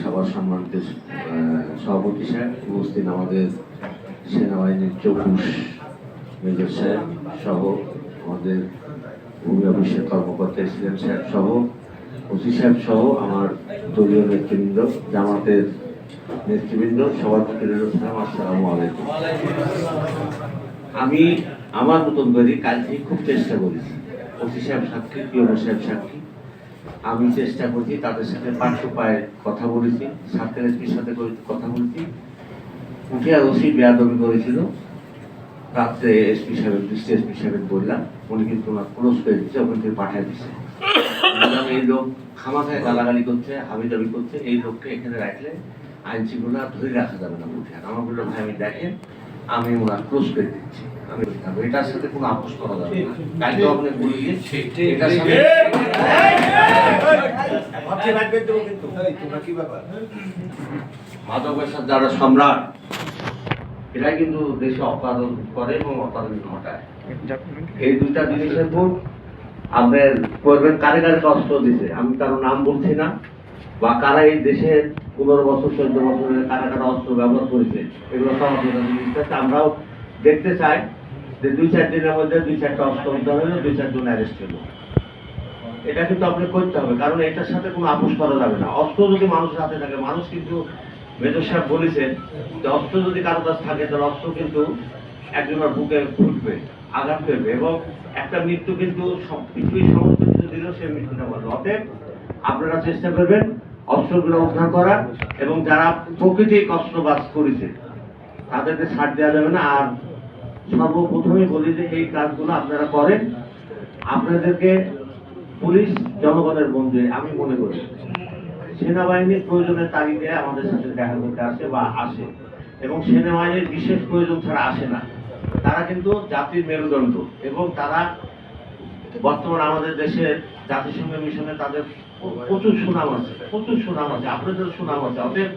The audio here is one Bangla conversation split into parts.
সবার সম্মানিত সভাপতি সাহেব, উপস্থিত আমাদের সেনাবাহিনীর চৌকুশ মেজর সাহেব সহ আমাদের ভূমি অফিসের কর্মকর্তা এসিডেন্ট সাহেব সহ, ওসি সাহেব সহ আমার দলীয় নেতৃবৃন্দ, জামাতের নেতৃবৃন্দ, সবার সালাম আসসালামু আলাইকুম। আমি আমার মতন করে থেকে খুব চেষ্টা করেছি। ওসি সাহেব সাক্ষী, পিওন সাহেব সাক্ষী। আমি চেষ্টা করছি, তাদের সাথে পাঠ্য পায়ে কথা বলেছি ছাত্র এসপির সাথে কথা বলেছি। উঠে আর ওসি বেয়াদবি করেছিল, রাত্রে এসপি সাহেব দৃষ্টি এসপি সাহেব বললাম, উনি কিন্তু ওনার ক্লোজ করে দিচ্ছে ওখান থেকে পাঠিয়ে দিচ্ছে এই লোক খামাখায় গালাগালি করছে হাবিদাবি করছে, এই লোককে এখানে রাখলে আইন ধরে রাখা যাবে না উঠে। আমার বলল, ভাই, আমি দেখেন, আমি ওনার ক্লোজ করে দিচ্ছি, আমি এটার সাথে কোনো আপোষ করা যাবে না। কালকে আপনি বলে এটার সাথে যারা সম্রাট এরা কিন্তু দেশে অপাদন করে এবং অপাদন ঘটায়। এই দুইটা জিনিসের উপর আপনার করবেন। কারে কারে কষ্ট দিছে? আমি কারও নাম বলছি না। বা কারা এই দেশের পনেরো বছর, চোদ্দ বছরের কারা কারা অস্ত্র ব্যবহার করেছে, এগুলো সব আপনারা আমরাও দেখতে চাই যে দুই চার দিনের মধ্যে দুই চারটা অস্ত্র উদ্ধার হলো, দুই চারজন অ্যারেস্ট হলো। এটা কিন্তু আপনাকে করতে হবে, কারণ এটার সাথে কোনো আপোষ করা যাবে না। অস্ত্র যদি মানুষের হাতে থাকে, মানুষ কিন্তু মেজর সাহেব বলেছেন যে অস্ত্র যদি কারও কাছে থাকে, তাহলে অস্ত্র কিন্তু একজনের বুকে ফুটবে, আঘাত পেবে এবং একটা মৃত্যু কিন্তু পৃথিবীর সমস্ত কিছু দিলেও সে মৃত্যুটা বলবে। অতএব আপনারা চেষ্টা করবেন অস্ত্রগুলো উদ্ধার করার এবং যারা প্রকৃতি কষ্টবাস করেছে, তাদেরকে ছাড় দেওয়া যাবে না। আর সর্বপ্রথমে বলি যে এই কাজগুলো আপনারা করেন। আপনাদেরকে পুলিশ জনগণের বন্ধু আমি মনে করি। সেনাবাহিনীর প্রয়োজনের তাগিদে আমাদের সাথে দেখা করতে আসে বা আসে। এবং সেনাবাহিনীর বিশেষ প্রয়োজন ছাড়া আসে না। তারা কিন্তু জাতির মেরুদণ্ড এবং তারা বর্তমান আমাদের দেশের জাতিসংঘ মিশনে তাদের প্রচুর সুনাম আছে, প্রচুর সুনাম আছে, আপনাদের সুনাম আছে। অতএব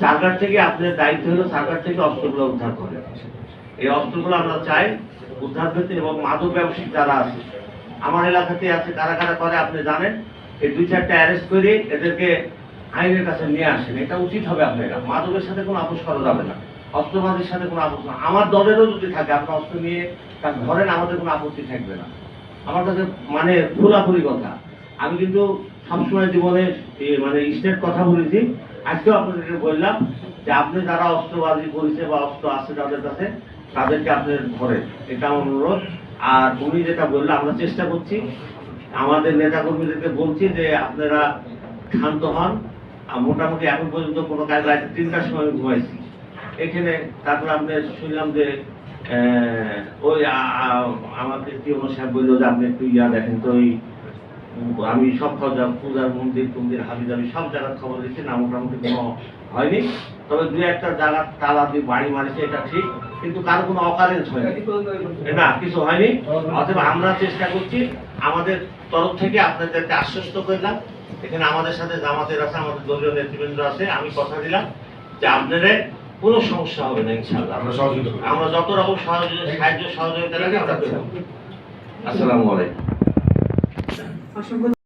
সরকার থেকে আপনাদের দায়িত্ব হলো সরকার থেকে অস্ত্রগুলো উদ্ধার করে। এই অস্ত্রগুলো আমরা চাই উদ্ধার করতে এবং মাদক ব্যবসায়ী যারা আছে আমার এলাকাতে আছে, কারা কারা করে আপনি জানেন? এই দুই চারটা অ্যারেস্ট করে এদেরকে আইনের কাছে নিয়ে আসেন। এটা উচিত হবে আপনারা। মাদকের সাথে কোনো আপোষ করা যাবে না। অস্ত্রবাদীর সাথে কোনো আপোষ না। আমার দলেরও যদি থাকে, আপনি অস্ত্র নিয়ে তার ধরেন, আমাদের কোনো আপত্তি থাকবে না। আমার কাছে মানে খোলাখুলি কথা। আমি কিন্তু সবসময় জীবনে মানে স্টেট কথা বলেছি। আজকেও আপনাদেরকে বললাম যে আপনি যারা অস্ত্রবাদী করেছে বা অস্ত্র আছে তাদের কাছে, তাদেরকে আপনি ধরেন। এটা আমার অনুরোধ। আর উনি যেটা বলল, আমরা চেষ্টা করছি, আমাদের নেতাকর্মীদেরকে বলছি যে আপনারা শান্ত হন। মোটামুটি এখন পর্যন্ত কোনো কাজ রাত তিনটার সময় ঘুমাইছি। এখানে তারপর আপনি শুনলাম যে ওই আমাকে কি সাহেব বলল যে, আপনি একটু ইয়া দেখেন তো ওই, আমি সব খবর পূজার মন্দির, টন্দির হাবি যাবি সব জায়গার খবর দিচ্ছি না মোটামুটি কোনো হয়নি। তবে দু একটা জায়গার তালা দিয়ে বাড়ি মারিছে, এটা ঠিক। কিন্তু কারও কোনো অকারেন্স হয়নি না কিছু হয়নি। অতএব আমরা চেষ্টা করছি আমাদের তরফ থেকে আপনাদেরকে আশ্বস্ত করলাম। এখানে আমাদের সাথে জামাতের আছে আমাদের দলীয় নেতৃবৃন্দ আছে। আমি কথা দিলাম যে আপনাদের কোনো সমস্যা হবে না ইনশাআল্লাহ। আমরা সহযোগিতা আমরা যত রকম সহযোগিতা সাহায্য সহযোগিতা লাগে আমরা। আসসালামু আলাইকুম। অসংখ্য